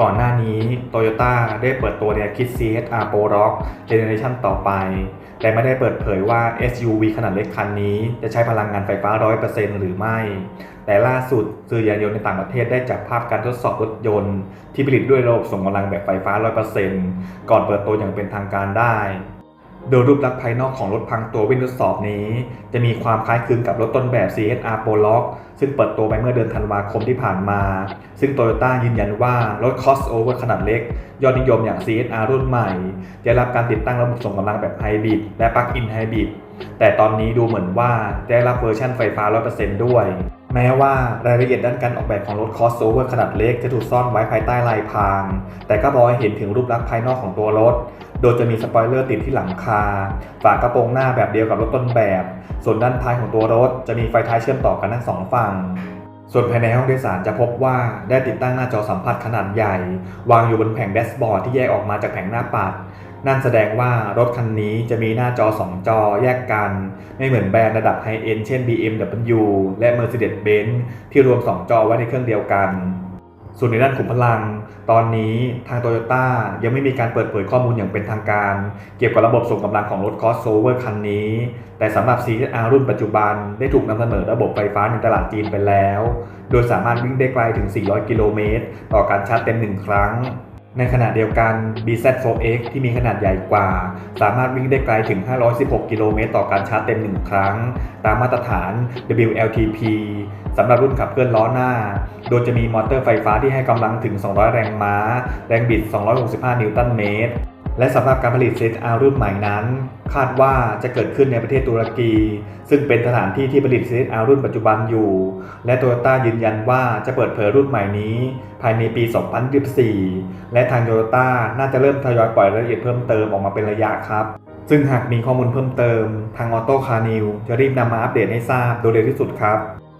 ก่อนหน้านี้ Toyota ได้เปิดตัวแนวคิด CHR Pro Rock Generation ต่อไป แต่ไม่ได้เปิดเผยว่า SUV ขนาดเล็กคันนี้จะใช้พลังงานไฟฟ้า 100%หรือไม่ แต่ล่าสุดสื่อยานยนต์ในต่างประเทศได้จับภาพการทดสอบรถยนต์ ที่ผลิตด้วยระบบส่งกำลังแบบไฟฟ้า 100%ก่อนเปิดตัวอย่างเป็นทางการได้ โดยรูปลักษณ์ภายนอกของรถพังตัววิ่งทดสอบนี้ จะมีความคล้ายคลึงกับรถต้นแบบ CHR Pro Lock ซึ่งเปิดตัวไปเมื่อเดือนธันวาคมที่ผ่านมา ซึ่ง Toyota ยืนยันว่ารถ crossover ขนาดเล็ก ยอดนิยมอย่าง CHR รุ่นใหม่ จะได้รับการติดตั้งระบบส่งกำลังแบบไฮบริดและปลั๊กอินไฮบริดแต่ตอนนี้ดูเหมือนว่าจะได้รับเวอร์ชันไฟฟ้า 100%ด้วย แม้ว่ารายละเอียดด้านการออกแบบของรถ crossover ขนาดเล็กจะถูกซ่อนไว้ภายใต้ลายพราง แต่ก็พอให้เห็นถึงรูปลักษณ์ภายนอกของตัวรถ โดยจะมีสปอยเลอร์ติดที่หลังคา ฝากระโปรงหน้าแบบเดียวกับรถต้นแบบ ส่วนด้านท้ายของตัวรถจะมีไฟท้ายเชื่อมต่อกันทั้งสองฝั่งส่วนภายในห้องโดยสารจะพบว่าได้ติดตั้งหน้าจอสัมผัสขนาดใหญ่ วางอยู่บนแผงแดชบอร์ดที่แยกออกมาจากแผงหน้าปัด นั่นแสดงว่ารถคันนี้จะมีหน้าจอ 2 จอแยกกัน ไม่เหมือนแบรนด์ระดับไฮเอ็นเช่น BMW และ Mercedes-Benz ที่รวม 2 จอไว้ในเครื่องเดียวกัน ส่วนในด้านขุมพลัง ตอนนี้ทาง Toyota ยังไม่มีการเปิดเผยข้อมูลอย่างเป็นทางการ เกี่ยวกับระบบส่งกำลังของรถ crossover คันนี้ แต่สำหรับ CHR รุ่นปัจจุบันได้ถูกนำเสนอระบบไฟฟ้าในตลาดจีนไปแล้ว โดยสามารถวิ่งได้ไกลถึง 400 กิโลเมตรต่อการชาร์จเต็ม1ครั้ง ในขณะเดียวกัน BZ4X ที่มีขนาดใหญ่กว่า สามารถวิ่งได้ไกลถึง 516 กิโลเมตรต่อการชาร์จเต็ม 1 ครั้ง ตามมาตรฐาน WLTP สำหรับรุ่นขับเคลื่อนล้อหน้า โดยจะมีมอเตอร์ไฟฟ้าที่ให้กำลังถึง 200 แรงม้า แรงบิด 265 นิวตันเมตร และสำหรับการผลิตเซตอารุ่นใหม่นั้น คาดว่าจะเกิดขึ้นในประเทศตุรกี ซึ่งเป็นสถานที่ที่ผลิตเซตอารุ่นปัจจุบันอยู่ และโตโยต้ายืนยันว่าจะเปิดเผยรุ่นใหม่นี้ ภายในปี 2024และทางโตโยต้าน่าจะเริ่มทยอยปล่อยรายละเอียดเพิ่มเติมออกมาเป็นระยะครับ ซึ่งหากมีข้อมูลเพิ่มเติม ทางออโต้คาร์นิวจะรีบนำมาอัปเดตให้ทราบโดยเร็วที่สุดครับ